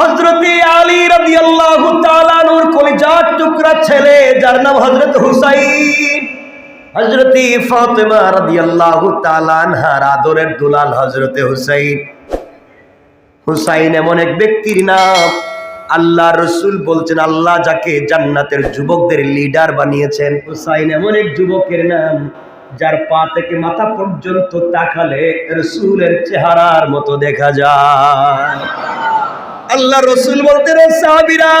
হজরতে আলী রাদিয়াল্লাহু তাআলা নূর কলিজার টুকরা ছেলে, যার নাম হযরত হুসাইন। হযরতে ফাতেমা রাদিয়াল্লাহু তাআলা আনহার আদরের দুলাল হযরতে হুসাইন। হুসাইন এমন এক ব্যক্তির নাম আল্লাহ রসুল বলছেন, আল্লাহ যাকে জান্নাতের যুবকদের লিডার বানিয়েছেন। হুসাইন এমন এক যুবকের নাম, যার পা থেকে মাথা পর্যন্ত তাকালে রসুলের চেহারার মতো দেখা যায়। আল্লাহ রসুল বলতে রে সাহাবিরা,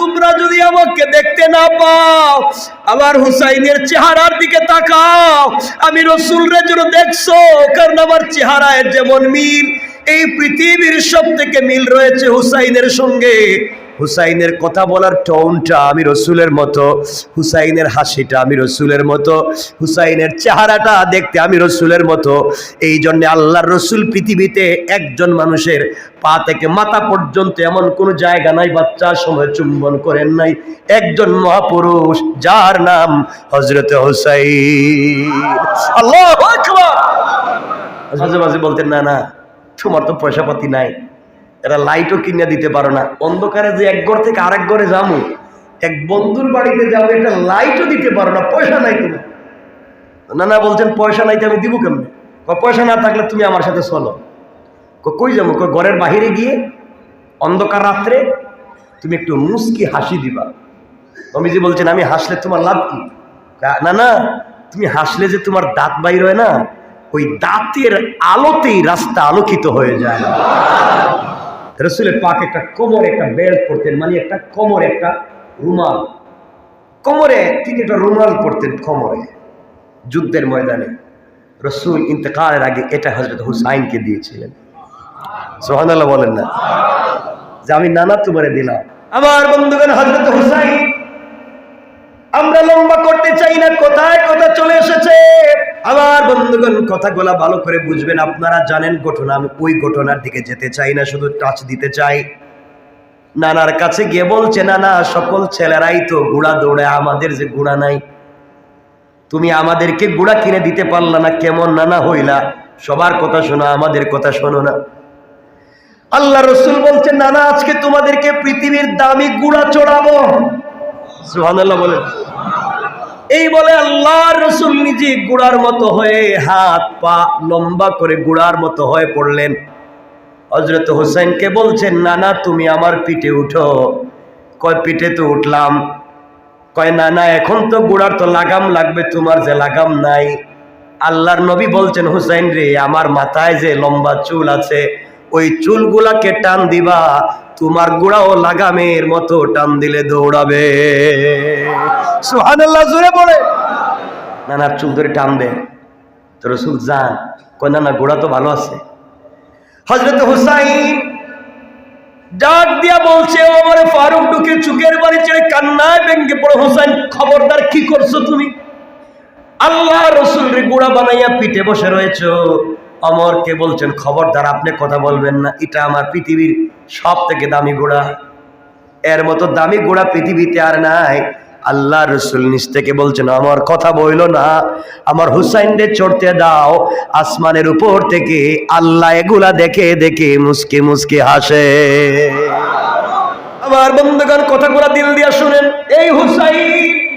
তোমরা যদি আমাকে দেখতে না পাও, আমার হুসাইনের চেহারার দিকে তাকাও। আমি রসুলরে যেন দেখছ, কারণ আমার চেহারায় যেমন মিল, এই পৃথিবীর সব থেকে মিল রয়েছে হুসাইনের সঙ্গে। হুসাইনের কথা বলার টোনটা আমি রসুলের মতো, হুসাইনের হাসিটা আমি রসুলের মতো, হুসাইনের চেহারাটা দেখতে আমি রসুলের মতো। এই জন্যে আল্লাহর রসুল পৃথিবীতে একজন মানুষের পা থেকে মাথা পর্যন্ত এমন কোনো জায়গা নাই বাচ্চার সময় চুম্বন করেন নাই। একজন মহাপুরুষ যার নাম হজরত হুসাইন। আল্লাহ মাঝে মাঝে বলতেন, না না, তোমার তো পয়সা পাতি নাই। এরা লাইটও কিনে দিতে পারো না। অন্ধকারে যে এক ঘর থেকে আরেক ঘরে যাব এক বন্ধুর বাড়িতে যাব একটা লাইটও দিতে পারো না পয়সা নাই তুমি না না বলছেন পয়সা নাই তো আমি দিব কেমন? পয়সা না থাকলে তুমি আমার সাথে চলো। কই, যাব? ঘরের বাহিরে গিয়ে অন্ধকার রাত্রে তুমি একটু মুস্কি হাসি দিবা। অমিজি বলছেন আমি হাসলে তোমার লাভ কি? না না তুমি হাসলে যে তোমার দাঁত বাইর হয় না ওই দাঁতের আলোতেই রাস্তা আলোকিত হয়ে যায়। রসুলের পাক একটা কোমর একটা বেল্ট পড়তেন মানে একটা কোমর একটা রুমাল। কোমরে তিনি একটা রুমাল পড়তেন কোমরে যুদ্ধের ময়দানে। রসুল ইন্তেকালের আগে এটা হজরত হুসাইনকে দিয়েছিলেন। সোহানাল্লাহ বলেন না। যে আমি নানা তোমারে দিলাম। আমার বন্ধুগণ হজরত হুসাইন আমরা লম্বা করতে চাই না, কোথায় কথা চলে এসেছে? আমার বন্ধুগণ, কথাগুলা ভালো করে বুঝবেন, আপনারা জানেন ঘটনা, আমি ওই ঘটনার দিকে যেতে চাই না, শুধু টাচ দিতে চাই। নানার কাছে গিয়ে বলছে, নানা, সকল ছেলেরাই তো গুড়া দৌড়ে, আমাদের যে গুড়া নাই। তুমি আমাদেরকে গুড়া কিনে দিতে পারলা না, কেমন নানা হইলা? সবার কথা শোনো, আমাদের কথা শোনো না। আল্লাহ রসুল বলছে নানা, আজকে তোমাদেরকে পৃথিবীর দামি গুড়া চড়াবো। সুহানাল্লাহ বলেন। এই বলে আল্লাহ রসুল নিজে গুড়ার মতো হয়ে হাত পা লম্বা করে গুড়ার মতো হয়ে পড়লেন। হজরত হোসেনকে বলছেন, নানা, তুমি আমার পিঠে উঠো। কয়, পিঠে তো উঠলাম। কয় না না এখন তো গুড়ার তো লাগাম লাগবে, তোমার যে লাগাম নাই। আল্লাহর নবী বলছেন, হুসাইন রে, আমার মাথায় যে লম্বা চুল আছে ওই চুলগুলাকে টান দিবা, তোমার গুড়াও লাগামের মতো টান দিলে দৌড়াবে। পড়ে নানার চুল ধরে টান দে তো রসুল যান, কয় না না গোড়া তো ভালো আছে। হজরত হুসাইন ডাক দিয়া বলছে, ও আমার ফারুক ঢুকে চুকের বাড়ি ছেড়ে কান্নায় ব্যাংকে পড়ো। হুসাইন, খবরদার, কি করছ তুমি? আল্লাহ রসুল রে গুড়া বানাইয়া পিঠে বসে রয়েছ। অমরকে বলছেন, খবরদার, আপনি কথা বলবেন না। এটা আমার পৃথিবীর সব থেকে দামি গোড়া। এর মতো দামি গোড়া পৃথিবীতে আর নাই। আল্লাহ রসুল নিচ থেকে বলছেন আমার কথা বইল না। আমার হুসাইন রে চড়তে দাও। আসমানের উপর থেকে আল্লাহ এগুলা দেখে দেখে মুসকে মুসকে হাসে। আমার বন্ধুগণ, কথাগুলা দিল দিয়া শুনেন। এই হুসাইন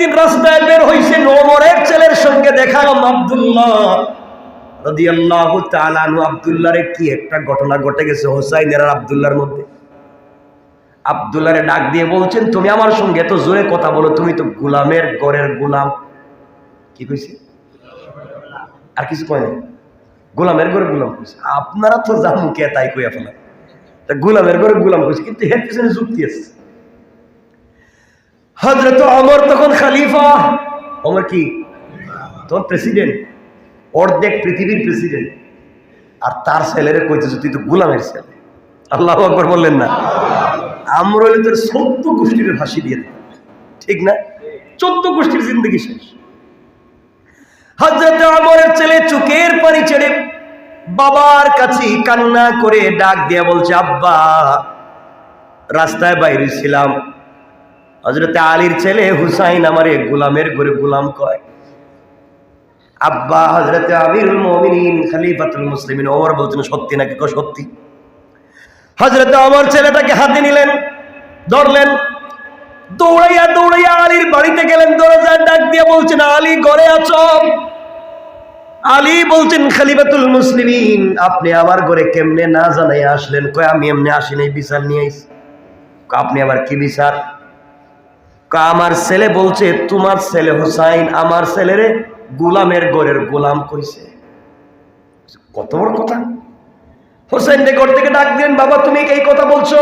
একদিন রাস্তায় বের হইছে ওমরের ছেলের সঙ্গে দেখালাম আব্দুল্লাহ কি একটা ঘটনা ঘটে গেছে আব্দুল্লাহর মধ্যে? ডাক দিয়ে বলছেন, তুমি আমার সঙ্গে জোরে কথা তুমি তো গড়ের কি কইছে? আর কিছু কয় নাই? আপনারা তো যা মুখে তাই কইয়া ফেলা গোলামের ঘরে গোলাম কইছে, কিন্তু এর পিছনে যুক্তি আছে। হজরত অমর তখন খালিফা। অমর কি? তখন প্রেসিডেন্ট অর্ধেক পৃথিবীর প্রেসিডেন্ট আর তার ছেলেরে কইতেছে, তুই তো গোলামের ছেলে। আল্লাহ আকবর বললেন না। আমরা হলে তোর চোদ্দ গোষ্ঠীর ফাঁসি দিয়ে দেব ঠিক না? চোদ্দ গোষ্ঠীর জিন্দগি শেষ। হজরত অমরের ছেলে চোখের পানি ছেড়ে বাবার কাছে কান্না করে ডাক দিয়া বলছে, আব্বা, রাস্তায় বাইরে ছিলাম হজরতে আলীর ছেলে হুসাইন আমারে গোলামের ঘরে গোলাম কয়। আব্বা হজরতে আমিরুল মমিনিন খলিফাতুল মুসলিমিন। ওমর বলছেন সত্যি নাকি কো সত্যি? হজরত আমার ছেলেটাকে হাতে নিলেন ধরলেন দৌড়াইয়া দৌড়াইয়া আলীর বাড়িতে গেলেন দরজার ডাক দিয়ে বলছেন আলী ঘরে আছো? আলী বলছেন খালিফাতুল মুসলিমিন আপনি আমার ঘরে কেমনে না জানাই আসলেন? কয় আমি এমনি আসি নাই বিচার নিয়ে কয়, আপনি আবার কি বিচার? আমার ছেলে বলছে, তোমার ছেলে হুসাইন আমার ছেলেরে গোলামের ঘরের গোলাম কইছে। কত বড় কথা। হোসেন ঘর থেকে ডাক দিলেন, বাবা, তুমি এই কথা বলছো?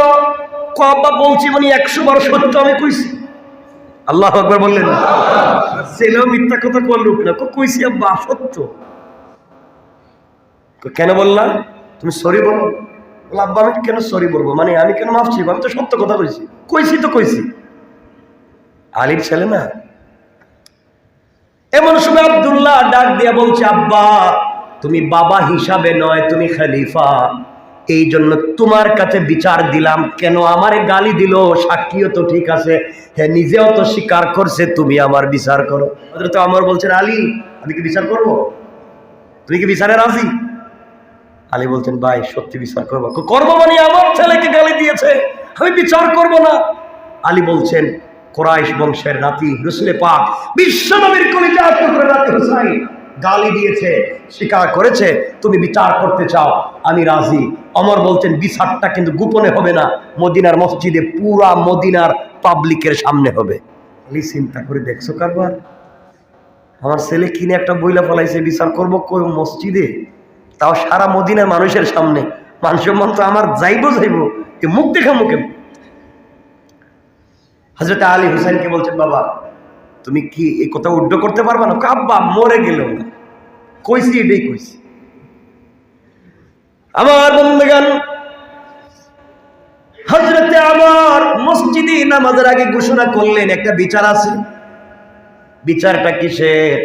ক, আব্বা, বলছি মানে একশো বার সত্য আমি কইছি। আল্লাহ আকবার বললেন, ছেলেও মিথ্যা কথা করলুক না? ক- কইছি, আব্বা, সত্য। কেন বললাম তুমি সরি বলো। আব্বা, আমি কেন সরি বলব? মানে আমি কেন মাফ চাইব? আমি তো সত্য কথা কইছি। কইছি তো কইছি। আলির ছেলে না? এমন সময় আব্দুল্লাহ ডাক দিয়া বলছে, আব্বা, তুমি বাবা হিসাবে নয়, তুমি খালিফা। এই জন্য তোমার কাছে বিচার দিলাম। কেন আমারে গালি দিল? সাক্ষীও তো ঠিক আছে। হ্যাঁ নিজেও তো স্বীকার করছে, তুমি আমার বিচার করো। তো আমার বলছেন, আলী, আমি কি বিচার করব? তুমি কি বিচারে রাজি? আলী বলছেন, ভাই, সত্যি বিচার করব। করব মানে আমার ছেলেকে গালি দিয়েছে। আমি বিচার করব না। আলী বলছেন কোরাইশ বংশের নাতি রসুলে পাক বিশ্বনবীর কলিজা টুকরো নাতি হুসাইন গালি দিয়েছে, স্বীকার করেছে, তুমি বিচার করতে চাও, আমি রাজি। অমর বলছেন, বিচারটা কিন্তু গোপনে হবে না, মদিনার মসজিদে পুরা মদিনার পাবলিকের সামনে হবে। আলী চিন্তা করে দেখছ কারবার? আমার ছেলে কিনে একটা বইলা ফলাইছে, বিচার করব মসজিদে? তাও সারা মদিনার মানুষের সামনে। মানুষের মন তো আমার যাইবো যাইবো মুখ দেখা মুখে হজরত আলী হুসাইনকে বলছেন, বাবা, তুমি কি এই কথা উড্ড করতে পারবা না? কাব্বা মরে গেল না। কইছি, এটাই কইছি। আমার বন্ধুগান হজরতে আমার মসজিদে নামাজের আগে ঘোষণা করলেন, একটা বিচার আছে। বিচারটা কিসের?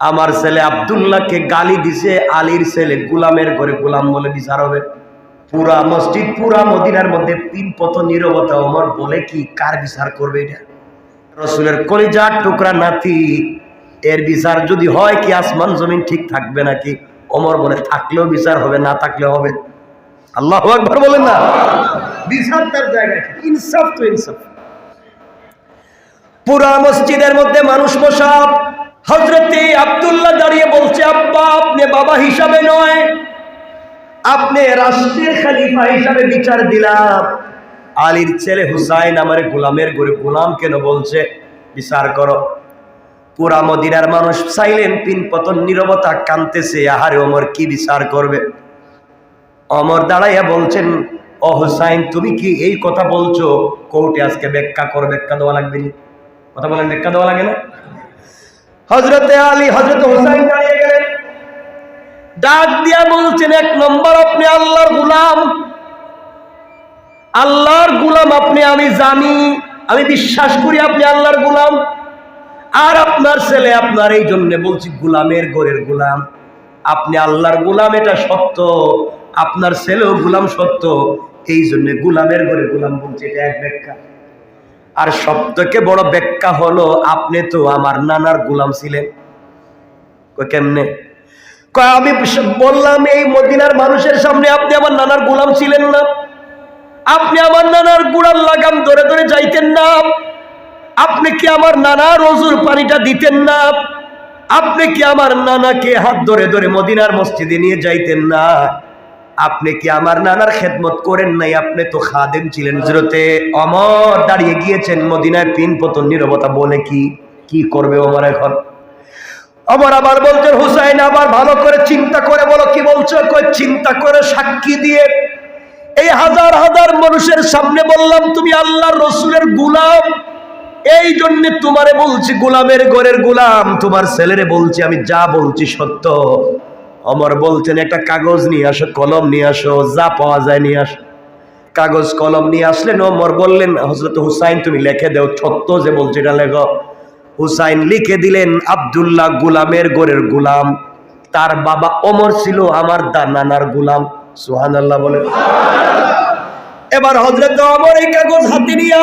আমার ছেলে আবদুল্লাহকে গালি দিছে, আলীর ছেলে গুলামের ঘরে গুলাম বলে বিচার হবে। পুরা মসজিদ, পুরা মদিনার মধ্যে তিন পত নীরবতা ওমর বলে কি, কার বিচার করবে এটা? রসুলের কলিজার টুকরা নাতি, এর বিচার যদি হয় কি, আসমান জমিন ঠিক থাকবে নাকি? ওমর বলে, থাকলেও বিচার হবে, না থাকলেও হবে। আল্লাহ একবার বলেন না। বিচার তার জায়গায় ইনসাফ তো ইনসাফ। পুরা মসজিদের মধ্যে মানুষ বসা হজরতে আব্দুল্লাহ দাঁড়িয়ে বলছে, আব্বা, আপনি বাবা হিসাবে নয় আপনি রাষ্ট্রের খালিফা হিসাবে বিচার দিলাম। আলীর ছেলে হুসাইন আমার গোলামের গরে গোলাম কেন বলছে? বিচার করো। পুরা মদিনার মানুষ চাইলেন পিন পতন নিরবতা কানতেছে আহারে ওমর কি বিচার করবে? অমর দাঁড়াইয়া বলছেন, ও হুসাইন, তুমি কি এই কথা বলছো? কোর্টে আজকে ব্যাখ্যা করো, ব্যাখ্যা দেওয়া লাগবে কথা বলেন, ব্যাখ্যা দেওয়া লাগে না? হজরতে আলী হজরত হুসাইন দাঁড়িয়ে ডাক দিয়া বলছেন, এক নম্বর আপনি আল্লাহর গুলাম। আল্লাহর গুলাম আপনি, আমি জানি, আমি বিশ্বাস করি আপনি আল্লাহর গুলাম। আর আপনার ছেলে আপনার এই জন্য বলছি, গুলামের গোরের গুলাম। আপনি আল্লাহর গুলাম, এটা সত্য। আপনার ছেলেও গুলাম সত্য। এই জন্য গুলামের ঘরে গুলাম বলছি, এটা এক ব্যাখ্যা। আর সব থেকে বড় ব্যাখ্যা হলো, আপনি তো আমার নানার গুলাম ছিলেন। কেমনে? আমি বললাম, এই মদিনার মানুষের সামনে আপনি আমার নানার গোলাম ছিলেন না? আপনি আমার নানার গুড়ার লাগাম ধরে ধরে যাইতেন না? আপনি কি আমার নানা রজুর পানিটা দিতেন না? আপনি কি আমার নানাকে হাত ধরে ধরে মদিনার মসজিদে নিয়ে যাইতেন না? আপনি কি আমার নানার খেদমত করেন নাই? আপনি তো খাদেম ছিলেন। হজরতে অমর দাঁড়িয়ে গিয়েছেন মদিনায় পিন পতন নিরবতা বলে, কি কি করবে অমর এখন? আবার আবার বলছেন, হুসাইন, আবার ভালো করে চিন্তা করে বলো, কি বলছো? চিন্তা করে সাক্ষী দিয়ে এই হাজার হাজার মানুষের সামনে বললাম, তুমি আল্লাহর রসুলের গুলাম। এই জন্য তোমারে বলছি, গোলামের ঘরের গোলাম। তোমার ছেলেরে বলছি, আমি যা বলছি সত্য। অমর বলছেন, একটা কাগজ নিয়ে আসো, কলম নিয়ে আসো, যা পাওয়া যায় নিয়ে আসো। কাগজ, কলম নিয়ে আসলেন, অমর বললেন হজরত হুসাইন, তুমি লিখে দাও সত্য যে বলছি এটা লেখো। হুসাইন লিখে দিলেন, আব্দুল্লাহ গুলামের গোরের গুলাম, তার বাবা অমর ছিল আমার দা নানার গুলাম। সোহান আল্লাহ বলেন। এবার হজরত অমর এই কাগজ হাতে নিয়ে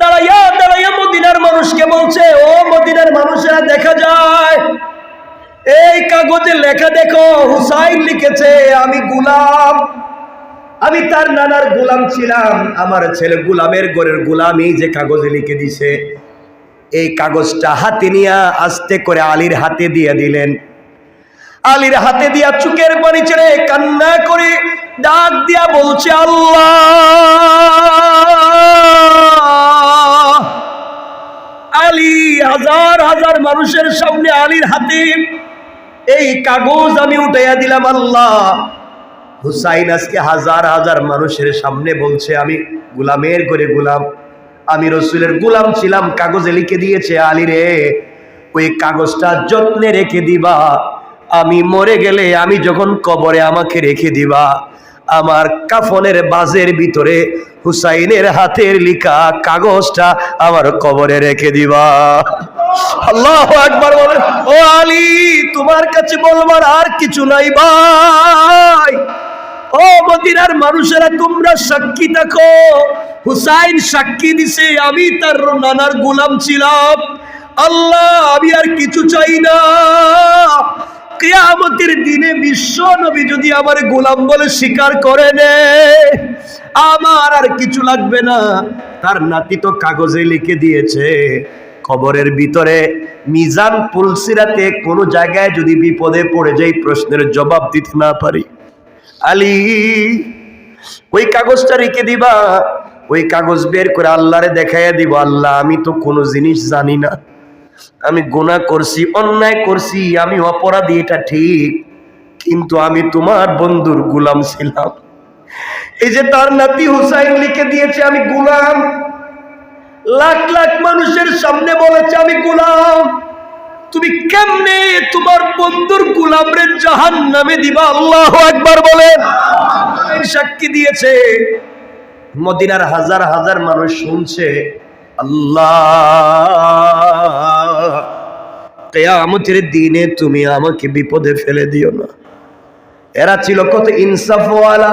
দাঁড়াইয়া দাঁড়াইয়া মদিনার মানুষকে বলছে, ও মদিনার মানুষেরা, দেখা যায়, এই কাগজে লেখা দেখো, হুসাইন লিখেছে, আমি গুলাম, আমি তার নানার গোলাম ছিলাম, আমার ছেলে গোলামের ঘরের গোলামই যে কাগজে লিখে দিছে। এই কাগজটা হাতে নিয়ে আস্তে করে আলীর হাতে দিয়ে দিলেন। আলীর হাতে দিয়া চুকের পানি ছেড়ে কান্না করে ডাক দিয়া বলছে, আল্লাহ! আলী হাজার হাজার মানুষের সামনে আলীর হাতে এই কাগজ আমি উঠাইয়া দিলাম, আল্লাহ! হুসাইন আজকে হাজার হাজার মানুষের সামনে বলছে, আমি গুলামের করে গুলাম। আমি রসুলের গুলাম ছিলাম, কাগজে লিখে দিয়েছে আলী রে। ওই কাগজটা যত্নে রেখে দিবা। আমি মরে গেলে আমি যখন কবরে আমাকে রেখে দিবা। আমার কাফনের বাজের ভিতরে হুসাইনের হাতের লিখা কাগজটা আমার কবরে রেখে দিবা। আল্লাহ একবার বলে ও আলী, তোমার কাছে বলবার আর কিছু নাই ভাই। ও মদিনার মানুষেরা, তোমরা সাক্ষী দেখো হুসাইন সাক্ষী দিছে, আমি তার নানার গোলাম ছিলাম। আল্লাহ, আমি আর কিছু চাই না। কেয়ামতের দিনে বিশ্ব নবী যদি আমার গোলাম বলে স্বীকার করে নে আমার আর কিছু লাগবে না। তার নাতি তো কাগজে লিখে দিয়েছে খবরের ভিতরে মিজান পুলসিরাতে কোনো জায়গায় যদি বিপদে পড়ে যাই, প্রশ্নের জবাব দিতে না পারি। আলী, ওই কাগজটা রেখে দিবা। ওই কাগজ বের করে আল্লাহরে দেখাইয়া দিব, আল্লাহ, আমি তো কোনো জিনিস জানি না। আমি গুনাহ করছি, অন্যায় করছি, আমি অপরাধী, এটা ঠিক, কিন্তু আমি তোমার বন্ধুর গুলাম ছিলাম। এই যে তার নাতি হুসাইন লিখে দিয়েছে, আমি গুলাম। লাখ লাখ মানুষের সামনে বলেছে, আমি গুলাম। তুমি কেমনে তোমার বন্ধুর গুলাম রে জাহান নামে দিবা? আল্লাহ একবার বলেন। সাক্ষী দিয়েছে। মদিনার হাজার হাজার মানুষ শুনছে, আল্লাহ দিনে তুমি আমাকে বিপদে ফেলে দিও না। এরা ছিল কত ইনসাফওয়ালা।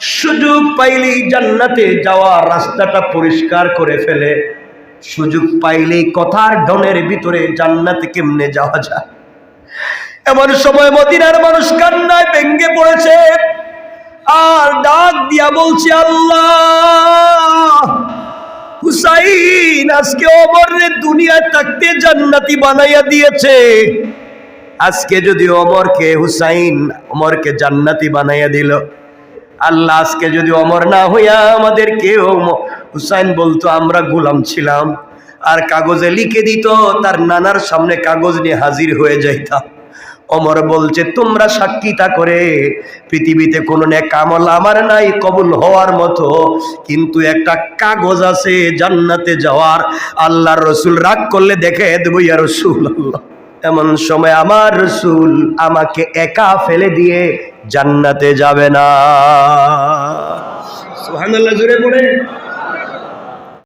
সুযোগ পাইলেই জান্নাতে যাওয়ার রাস্তাটা পরিষ্কার করে ফেলে। সুযোগ পাইলেই কথার ডনের ভিতরে জান্নাতে কেমনে যাওয়া যায়? এমন সময় মদিনার মানুষ কান্নায় ভেঙ্গে পড়েছে। আর ডাক দিয়া বলছে, আল্লাহ, হুসাইন আজকে অমরে দুনিয়ায় থাকতে জান্নাতি বানাইয়া দিয়েছে। আজকে যদি অমরকে হুসাইন অমরকে জান্নাতি বানাইয়া দিল, আল্লাহ আজকে যদি অমর না হইয়া আমাদের কেউ হুসাইন বলতো, আমরা গোলাম ছিলাম। আর কাগজে লিখে দিত, তার নানার সামনে কাগজ নিয়ে হাজির হয়ে যাইতাম। অমর বলছে, তোমরা সাক্ষীতা করে, পৃথিবীতে কোনো নেক আমল আমার নাই কবুল হওয়ার মতো। কিন্তু একটা কাগজ আছে জান্নাতে যাওয়ার, আল্লাহর রসুল রাগ করলে দেখে দেবো, ইয়া রসুল আল্লাহ এমন সময় আমার রসুল আমাকে একা ফেলে দিয়ে জান্নাতে যাবে না। সুবহানাল্লাহ জুড়ে পড়ে